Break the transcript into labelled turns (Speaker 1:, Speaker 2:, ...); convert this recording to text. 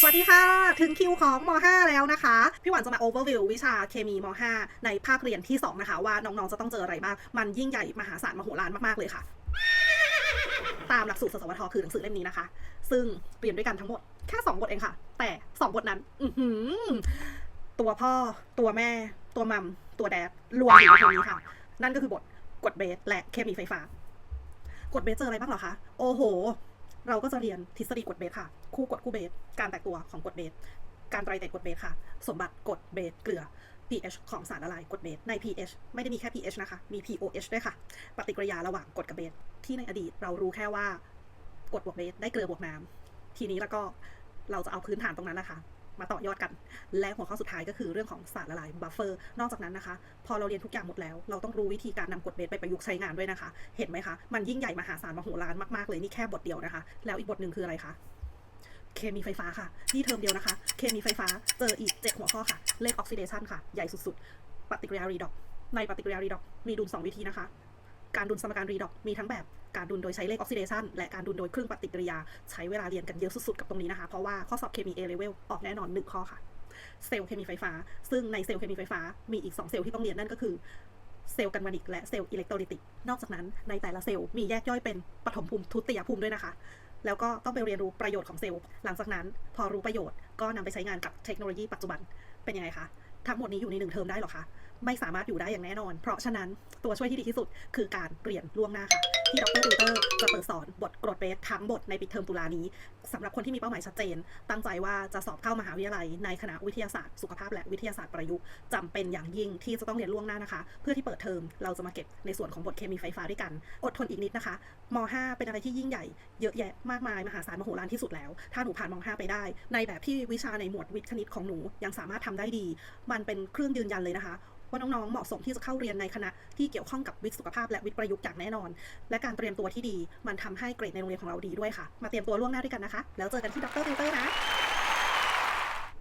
Speaker 1: สวัสดีค่ะ ถึงคิวของม .5 แล้วนะคะ พี่หวานจะมา overview วิชาเคมีม .5 ในภาคเรียนที่ 2 นะคะ ว่าน้องๆ จะต้องเจออะไรบ้าง มันยิ่งใหญ่มหาศาลมโหฬารมาก ๆ เลยค่ะ ตามหลักสูตรสสวทคือหนังสือเล่มนี้นะคะ ซึ่งเรียนด้วยกันทั้งหมด แค่ 2 บทเองค่ะ แต่ 2 บทนั้น อืตัวพ่อ ตัวแม่ ตัวมัม ตัวแดดรวมอยู่ในเทอมนี้ค่ะ นั่นก็คือบทกฎเบสและเคมีไฟฟ้ากฎเบสเจออะไรบ้างเหรอคะ โอ้โห เราก็จะเรียนทฤษฎีกฎเบสค่ะ คู่กฎคู่เบส การแตกตัวของกฎเบส การไตรเตกกฎเบสค่ะ สมบัติกฎเบสเกลือ pH ของสารละลายกฎเบสใน pH ไม่ได้มีแค่ pH นะคะ มี pOH ด้วยค่ะ ปฏิกิริยาระหว่างกฎกับเบสที่ในอดีตเรารู้แค่ว่ากฎบวกเบสได้เกลือบวกน้ำทีนี้แล้วก็เราจะเอาพื้นฐานตรงนั้นนะคะ มาต่อยอดกัน และหัวข้อสุดท้ายก็คือเรื่องของสารละลายบัฟเฟอร์นอกจากนั้นนะคะ พอเราเรียนทุกอย่างหมดแล้ว เราต้องรู้วิธีการนำกฎเบสไปประยุกต์ใช้งานด้วยนะคะ เห็นไหมคะ มันยิ่งใหญ่มหาศาลมโหฬารมากๆเลยนี่แค่บทเดียวนะคะ แล้วอีกบทหนึ่งคืออะไรคะเคมีไฟฟ้าค่ะนี่เทอมเดียวนะคะ เคมีไฟฟ้าเจออีก7หัวข้อค่ะเลขออกซิเดชันค่ะใหญ่สุดๆปฏิกิริยารีดอกในปฏิกิริยารีดอกมีดุล2วิธีนะคะ การดุลสมการรีดอกมีทั้งแบบการดุลโดยใช้เลขออกซิเดชันและการดุลโดยเครื่องปฏิกิริยา ใช้เวลาเรียนกันเยอะสุดๆกับตรงนี้นะคะ เพราะว่าข้อสอบเคมี A level ออกแน่นอน 1 ข้อค่ะ เซลล์เคมีไฟฟ้า ซึ่งในเซลล์เคมีไฟฟ้ามีอีก 2 เซลล์ที่ต้องเรียนนั่นก็คือเซลล์กันวานิกและเซลล์อิเล็กโทรลิติก นอกจากนั้นในแต่ละเซลล์มีแยกย่อยเป็นปฐมภูมิทุติยภูมิด้วยนะคะ แล้วก็ต้องไปเรียนรู้ประโยชน์ของเซลล์ หลังจากนั้นพอรู้ประโยชน์ก็นำไปใช้งานกับเทคโนโลยีปัจจุบันเป็นยังไงคะ ทั้งหมดนี้อยู่ในหนึ่งเทอมได้หรอคะไม่สามารถอยู่ได้อย่างแน่นอน เพราะฉะนั้นตัวช่วยที่ดีที่สุดคือการเรียนล่วงหน้าค่ะ ที่ดรติวเตอร์จะเปิดสอนบทกรดเบสทั้งบทในปิดเทอมตุลานี้สำหรับคนที่มีเป้าหมายชัดเจน ตั้งใจว่าจะสอบเข้ามหาวิทยาลัย ในคณะวิทยาศาสตร์สุขภาพและวิทยาศาสตร์ประยุกต์จำเป็นอย่างยิ่งที่จะต้องเรียนล่วงหน้านะคะ เพื่อที่เปิดเทอมเราจะมาเก็บในส่วนของบทเคมีไฟฟ้าด้วยกัน อดทนอีกนิดนะคะม .5 เป็นอะไรที่ยิ่งใหญ่เยอะแยะมากมายมหาศาลมโหฬารที่สุดแล้ว ถ้าหนูผ่านม .5 ไปได้ ในแบบที่วิชาในหมวดวิทย์คณิตของหนูยังสามารถทำได้ดีมันเป็นเครื่องยืนยันเลยนะคะ ว่าน้องๆเหมาะสมที่จะเข้าเรียนในคณะที่เกี่ยวข้องกับวิทย์สุขภาพและวิทย์ประยุกต์อย่างแน่นอน และการเตรียมตัวที่ดี มันทำให้เกรดในโรงเรียนของเราดีด้วยค่ะ มาเตรียมตัวล่วงหน้าด้วยกันนะคะ แล้วเจอกันที่ดรติวเตอร์นะ